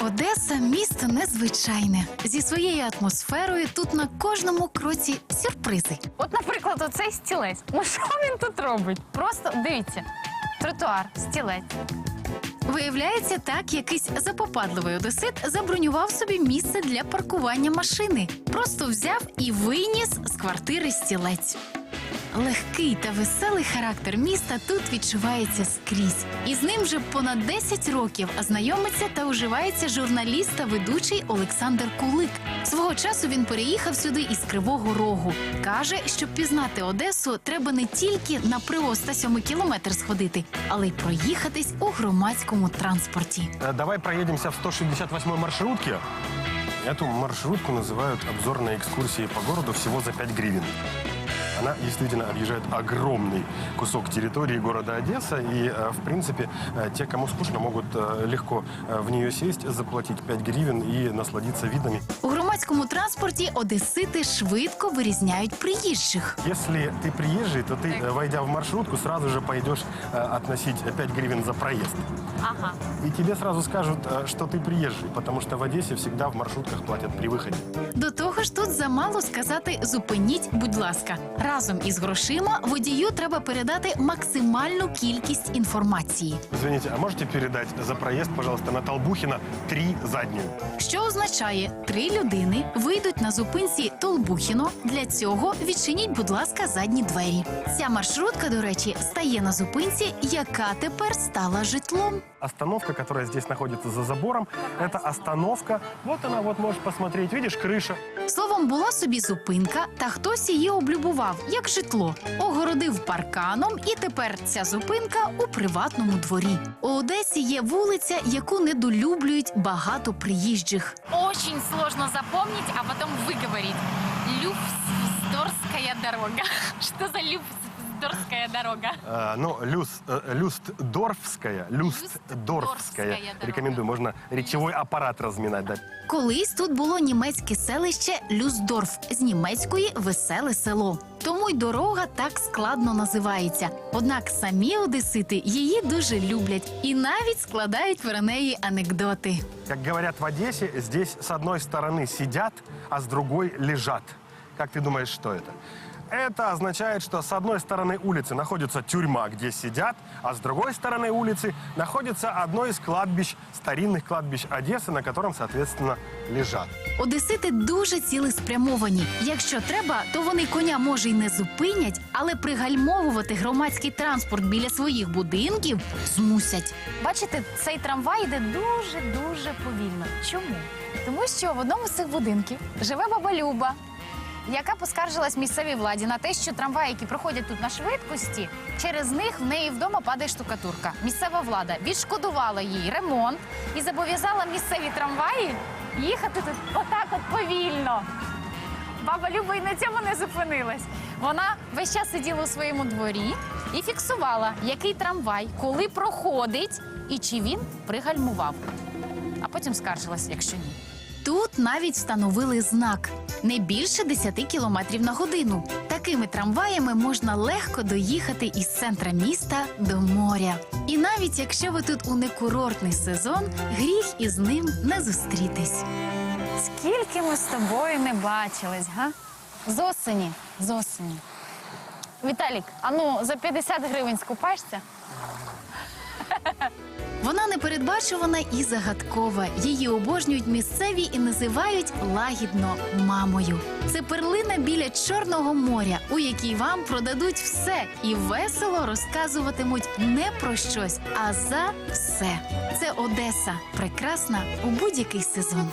Одеса місто незвичайне. Зі своєю атмосферою тут на кожному кроці сюрпризи. От, наприклад, оцей стілець. Ну що він тут робить? Просто дивіться. Тротуар, стілець. Виявляється, так якийсь запопадливий одесит забронював собі місце для паркування машини. Просто взяв і виніс з квартири стілець. Легкий та веселий характер міста тут відчувається скрізь. І з ним вже понад 10 років знайомиться та уживається журналіст та ведучий Олександр Кулик. Свого часу він переїхав сюди із Кривого Рогу. Каже, щоб пізнати Одесу, треба не тільки на привоз 107 кілометр сходити, але й проїхатись у громадському транспорті. Э, Давай проедемся в 168 маршрутке. Эту маршрутку называют обзорной экскурсией по городу всего за 5 гривен. Она действительно объезжает огромный кусок территории города Одесса. И, э, в принципе, э, те, кому скучно, могут э, легко э, в нее сесть, заплатить 5 гривен и насладиться видами. У громадському транспорті одесити швидко вирізняють приїжджих. Если ты приезжий, то ты, э, войдя в маршрутку, сразу же пойдешь э, относить 5 гривен за проезд. Ага. И тебе сразу скажут, э, что ты приезжий, потому что в Одессе всегда в маршрутках платят при выходе. До того ж, тут замало сказати зупиніть, будь ласка. Разом із грошима водію треба передати максимальну кількість інформації, Извините, а можете передать за проезд, пожалуйста, на Толбухина три заднюю? що означає, три людини Вийдуть на зупинці Толбухіно. Для цього відчиніть, будь ласка, задні двері. Ця маршрутка, до речі, стає на зупинці, яка тепер стала житлом. Остановка, которая здесь находится за забором, это остановка. Вот она, вот можешь посмотреть. Видишь, крыша. Словом, була собі зупинка, та хтось її облюбував як житло, огородив парканом, і тепер ця зупинка у приватному дворі. У Одесі є вулиця, яку недолюблюють багато приїжджих. Очень сложно запомнить, а потом выговорить. Люфсдорская дорога. Что за Люфсдорская дорога? Э, ну, Люс, э, Люстдорфская. Люстдорфская. Люстдорфская дорога. Рекомендую, можно речевой аппарат разминать. Да. Колись тут було німецьке селище Люсдорф з німецької веселе село. Тому й дорога так складно називається. Однак самі одесити її дуже люблять і навіть складають про неї анекдоти. Как говорят в Одессе, здесь с одной стороны сидят, а с другой лежат. Как ты думаешь, что это? Это означает, что с одной стороны улицы находится тюрьма, где сидят, а с другой стороны улицы находится одно из кладбищ, старинных кладбищ Одессы, на котором, соответственно, лежат. Одесити дуже цілеспрямовані. Якщо треба, то вони коня може й не зупинять, але пригальмовувати громадський транспорт біля своїх будинків змусять. Бачите, цей трамвай йде дуже-дуже повільно. Чому? Тому що в одному з цих будинків живе баба Люба, яка поскаржилась місцевій владі на те, що трамваї, які проходять тут на швидкості, через них в неї вдома падає штукатурка. Місцева влада відшкодувала їй ремонт і зобов'язала місцеві трамваї їхати тут отак от повільно. Баба Люба і на цьому не зупинилась. Вона весь час сиділа у своєму дворі і фіксувала, який трамвай, коли проходить і чи він пригальмував. А потім скаржилась, якщо ні. Тут навіть встановили знак не більше 10 кілометрів на годину. Такими трамваями можна легко доїхати із центра міста до моря. І навіть якщо ви тут у некурортний сезон, гріх із ним не зустрітись. Скільки ми з тобою не бачились, га? З осені, з осені. Віталік, а ну за 50 гривень скупаєшся? Вона непередбачувана і загадкова. Її обожнюють місцеві і називають лагідно мамою. Це перлина біля Чорного моря, у якій вам продадуть все і весело розказуватимуть не про щось, а за все. Це Одеса, прекрасна у будь-який сезон.